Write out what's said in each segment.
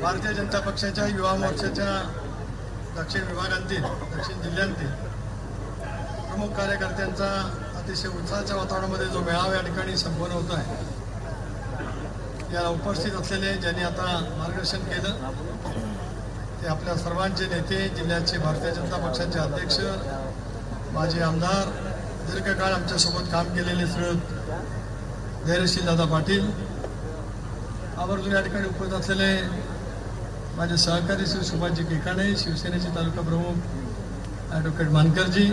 भारतीय जनता पक्षाच्या युवा मोर्चाच्या दक्षिण विभागातील दक्षिण जिल्ह्यांतील प्रमुख कार्यकर्त्यांचा अतिशय उत्साहाच्या वातावरणामध्ये जो मेळावा या ठिकाणी संपन्न होत आहे. या उपस्थित असलेले ज्यांनी आता मार्गदर्शन केलं ते आपल्या सर्वांचे नेते जिल्ह्याचे भारतीय जनता पक्षाचे अध्यक्ष माजी आमदार दीर्घकाळ आमच्यासोबत काम केलेले श्रीयुत धैर्यशील दादा पाटील आवर्जून या ठिकाणी उपस्थित असलेले माझे सहकारी श्री सुभाषजी केकाणे शिवसेनेचे तालुका प्रमुख ॲडव्होकेट मानकरजी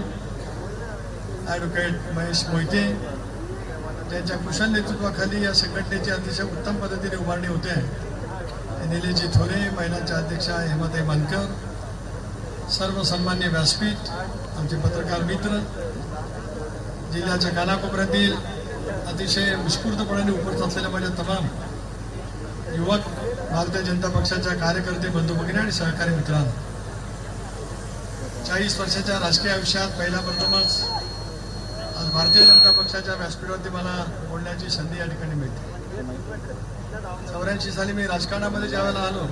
ॲडव्होकेट महेश मोहिते त्यांच्या कुशल नेतृत्वाखाली या संघटनेची अतिशय उत्तम पद्धतीने उभारणी होते. आहे निलेजी थोरे महिलांच्या अध्यक्षा हेमाताई मानकर सर्व सन्मान्य व्यासपीठ आमचे पत्रकार मित्र जिल्ह्याच्या कानाकोपऱ्यातील अतिशय उत्स्फूर्तपणाने उपस्थित असलेल्या माझ्या तमाम युवक भारतीय जनता पक्षाच्या कार्यकर्ते बंधू भगिनी आणि सहकारी मित्रांनो चाळीस वर्षाच्या राजकीय आयुष्यात पहिल्या प्रथमच आज भारतीय जनता पक्षाच्या व्यासपीठावरती मला बोलण्याची संधी या ठिकाणी मिळते चौऱ्याऐंशी साली मी राजकारणामध्ये ज्यावेळेला आलो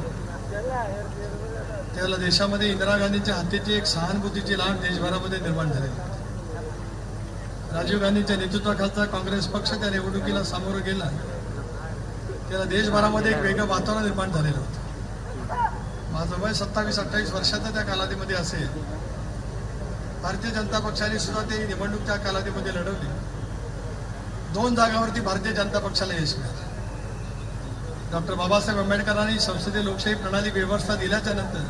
त्यावेळेला देशामध्ये इंदिरा गांधींच्या हत्येची एक सहानुभूतीची लाट देशभरामध्ये निर्माण झालेली होती. राजीव गांधींच्या नेतृत्वाखालचा काँग्रेस पक्ष त्या निवडणुकीला सामोरं गेला. त्याला देशभरामध्ये एक वेगळं वातावरण निर्माण झालेलं होतं. माझं वय सत्तावीस अठ्ठावीस वर्षाचं त्या कालावधीमध्ये असेल. भारतीय जनता पक्षाने सुद्धा ते निवडणूक त्या कालावधीमध्ये लढवली. दोन जागावरती भारतीय जनता पक्षाला यश मिळालं. डॉक्टर बाबासाहेब आंबेडकरांनी संसदीय लोकशाही प्रणाली व्यवस्था दिल्याच्या नंतर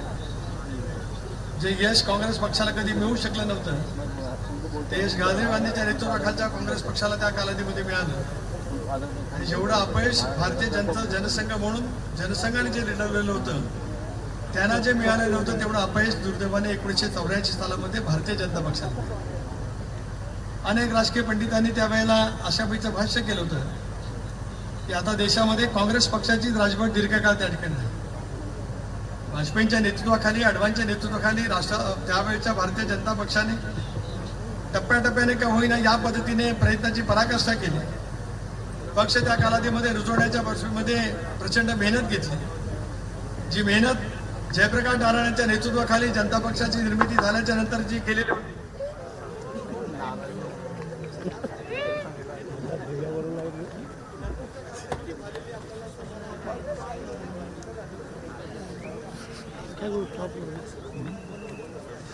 जे यश काँग्रेस पक्षाला कधी मिळू शकलं नव्हतं ते यश राजीव गांधीच्या नेतृत्वाखालच्या काँग्रेस पक्षाला त्या कालावधीमध्ये मिळालं. आणि जेवढं अपयश भारतीय जनता जनसंघ म्हणून जनसंघाने जे लढवलेलं होतं त्यांना जे मिळालेलं होतं तेवढं अपयश दुर्दैवाने एकोणीसशे चौऱ्याऐंशी सालामध्ये भारतीय जनता पक्षाला अनेक राजकीय पंडितांनी त्यावेळेला आशाबाईचं भाष्य केलं होतं की आता देशामध्ये काँग्रेस पक्षाची राजवट दीर्घकाळ त्या ठिकाणी आहे वाजपेयींच्या नेतृत्वाखाली अडवाणच्या नेतृत्वाखाली राष्ट्र त्यावेळेच्या भारतीय जनता पक्षाने टप्प्याटप्प्याने का होईना या पद्धतीने प्रयत्नाची पराकाष्ठा केली. पक्ष त्या कालावधीमध्ये रुजवण्याच्या पार्श्वभूमीमध्ये प्रचंड मेहनत घेतली. जी मेहनत जयप्रकाश नारायणांच्या नेतृत्वाखाली जनता पक्षाची निर्मिती झाल्याच्यानंतर जी केलेली होती.